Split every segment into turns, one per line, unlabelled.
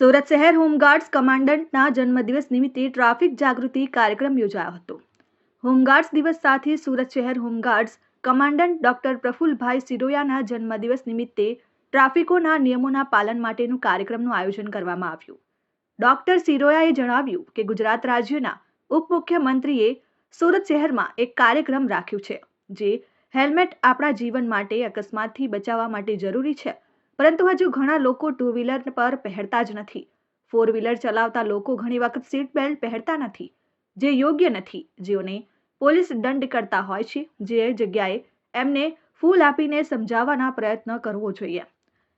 સુરત શહેર હોમગાર્ડ્સ કમાન્ડન્ટના જન્મદિવસ નિમિત્તે ટ્રાફિક જાગૃતિ કાર્યક્રમ યોજાયો હતો. હોમગાર્ડ્સ દિવસ સાથે સુરત શહેર home guards commandant doctor Prafulbhai સિરોયાના જન્મદિવસ નિમિત્તે ટ્રાફિકોના નિયમોના પાલન માટેનું કાર્યક્રમનું આયોજન કરવામાં આવ્યું. ડોક્ટર સિરોયાએ જણાવ્યું કે ગુજરાત રાજ્યના ઉપમુખ્યમંત્રીએ સુરત શહેરમાં એક કાર્યક્રમ રાખ્યું છે, જે હેલ્મેટ આપણા જીવન માટે અકસ્માતથી બચાવવા માટે જરૂરી છે પરંતુ હજુ ઘણા લોકો ટુ વ્હીલર પર પહેરતા જ નથી. ફોર વ્હીલર ચલાવતા લોકો ઘણી વખત સીટ બેલ્ટ પહેરતા નથી, જે યોગ્ય નથી, જેઓને પોલીસ દંડ કરતા હોય છે, જે જગ્યાએ એમને ફૂલ આપીને સમજાવવાના પ્રયત્ન કરવો જોઈએ.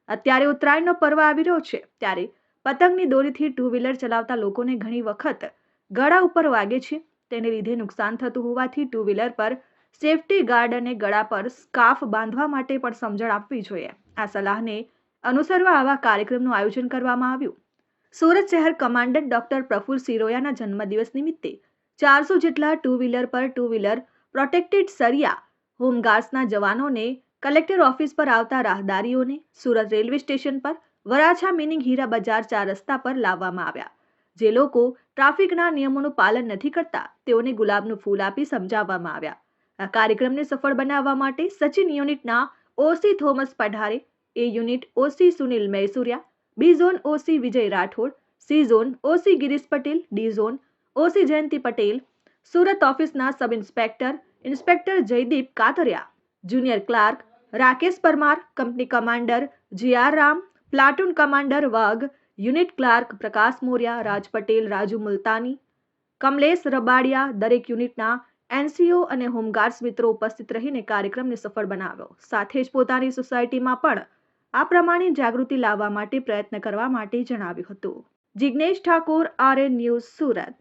અત્યારે ઉત્તરાયણનો પર્વ આવી રહ્યો છે, ત્યારે પતંગની દોરીથી ટુ વ્હીલર ચલાવતા લોકોને ઘણી વખત ગળા ઉપર વાગે છે. તેને લીધે નુકસાન થતું હોવાથી ટુ વ્હીલર પર સેફટી ગાર્ડ અને ગળા પર સ્કાર્ફ બાંધવા માટે પણ સમજણ આપવી જોઈએ. આ સલાહને અનુસરવા આવા કાર્યક્રમનું આયોજન કરવામાં આવ્યું. સુરત શહેર કમાન્ડન્ટ ડોક્ટર પ્રફુલ સિરોયાના જન્મદિવસ નિમિત્તે ચારસો જેટલા ટુ વ્હીલર પર ટુ વ્હીલર પ્રોટેક્ટેડ સરિયા હોમગાર્ડ્સના જવાનોને કલેક્ટર ઓફિસ પર આવતા રાહદારીઓને સુરત રેલવે સ્ટેશન પર, વરાછા મિનિંગ હીરા બજાર ચાર રસ્તા પર લાવવામાં આવ્યા. જે લોકો ટ્રાફિકના નિયમોનું પાલન નથી કરતા, તેઓને ગુલાબનું ફૂલ આપી સમજાવવામાં આવ્યા. આ કાર્યક્રમને સફળ બનાવવા માટે સચિન યુનિટના OC Thomas Padhare, A unit OC Sunil Maisuria, B zone OC Vijay Rathod, C zone OC Girish Patel, D zone OC Jayanti Patel, Surat ઓફિસના sub inspector inspector Jaydeep Katariya junior clerk Rakesh Parmar, company commander GR Ram, platoon commander Vagh, unit clerk Prakash Morya, Raj Patel, Raju Multani, Kamlesh Rabadiya દરેક યુનિટના એનસીઓ અને home guards મિત્રો ઉપસ્થિત રહીને કાર્યક્રમને સફળ બનાવ્યો. સાથે જ પોતાની સોસાયટીમાં પણ આ પ્રમાણે જાગૃતિ લાવવા માટે પ્રયત્ન કરવા માટે જણાવ્યું હતું. Jignesh Thakor R N news Surat.